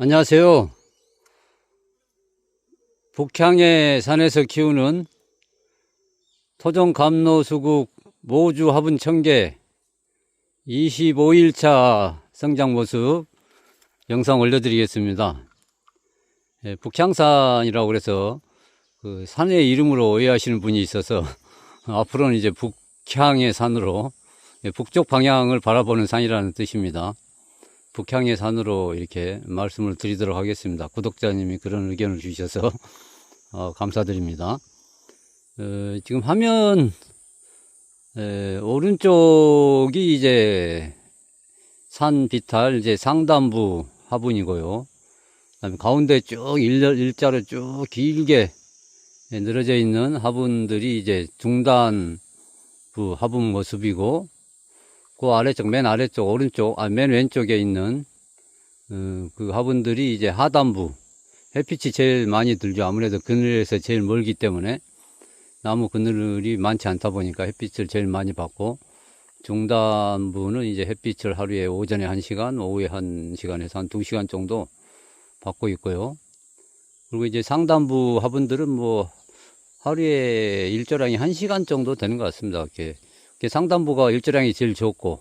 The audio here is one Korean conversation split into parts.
안녕하세요. 북향의 산에서 키우는 토종 감로수국 모주 화분 청개 25일차 성장 모습 영상 올려드리겠습니다. 예, 북향산이라고 그래서 그 산의 이름으로 오해하시는 분이 있어서 앞으로는 이제 북향의 산으로 예, 북쪽 방향을 바라보는 산이라는 뜻입니다. 북향의 산으로 이렇게 말씀을 드리도록 하겠습니다. 구독자님이 그런 의견을 주셔서 어, 감사드립니다. 어, 지금 화면 에, 오른쪽이 이제 산 비탈 이제 상단부 화분이고요. 그다음에 가운데 쭉 일, 일자로 쭉 길게 늘어져 있는 화분들이 이제 중단부 화분 모습이고 그 아래쪽, 맨 아래쪽, 오른쪽, 아, 맨 왼쪽에 있는, 어, 그 화분들이 이제 하단부, 햇빛이 제일 많이 들죠. 아무래도 그늘에서 제일 멀기 때문에 나무 그늘이 많지 않다 보니까 햇빛을 제일 많이 받고, 중단부는 이제 햇빛을 하루에 오전에 한시간 오후에 한시간에서한 두시간 정도 받고 있고요. 그리고 이제 상단부 화분들은 뭐 하루에 일조량이 한시간 정도 되는 것 같습니다. 이렇게 상단부가 일조량이 제일 적고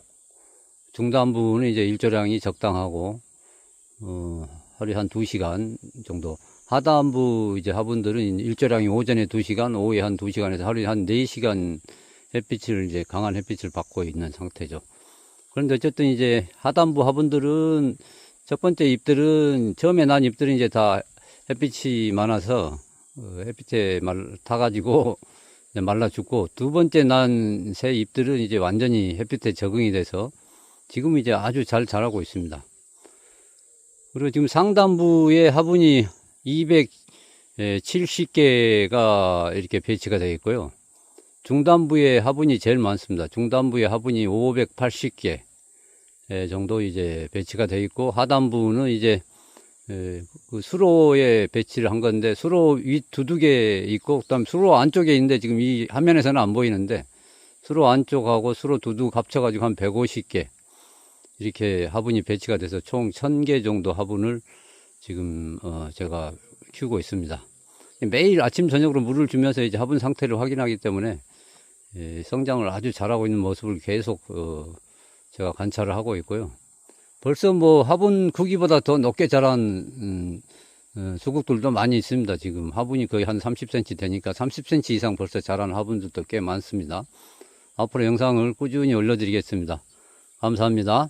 중단부는 이제 일조량이 적당하고 어, 하루에 한 2시간 정도 하단부 이제 화분들은 일조량이 오전에 2시간 오후에 한 2시간에서 하루에 한 4시간 햇빛을 이제 강한 햇빛을 받고 있는 상태죠. 그런데 어쨌든 이제 하단부 화분들은 첫 번째 잎들은 처음에 난 잎들은 이제 다 햇빛이 많아서 어, 햇빛에 말 타가지고 말라 죽고 두 번째 난 새 잎들은 이제 완전히 햇빛에 적응이 돼서 지금 이제 아주 잘 자라고 있습니다. 그리고 지금 상단부에 화분이 270개가 이렇게 배치가 되어 있고요. 중단부에 화분이 제일 많습니다. 중단부에 화분이 580개 정도 이제 배치가 되어 있고 하단부는 이제 에, 그 수로에 배치를 한 건데 수로 위 두둑에 있고 그다음 수로 안쪽에 있는데 지금 이 화면에서는 안 보이는데 수로 안쪽하고 수로 두둑 합쳐가지고 한 150개 이렇게 화분이 배치가 돼서 총 1000개 정도 화분을 지금 어 제가 키우고 있습니다. 매일 아침 저녁으로 물을 주면서 이제 화분 상태를 확인하기 때문에 예, 성장을 아주 잘하고 있는 모습을 계속 어 제가 관찰을 하고 있고요. 벌써 뭐 화분 크기보다 더 높게 자란 음, 어, 수국들도 많이 있습니다. 지금 화분이 거의 한 30cm 되니까 30cm 이상 벌써 자란 화분들도 꽤 많습니다. 앞으로 영상을 꾸준히 올려드리겠습니다. 감사합니다.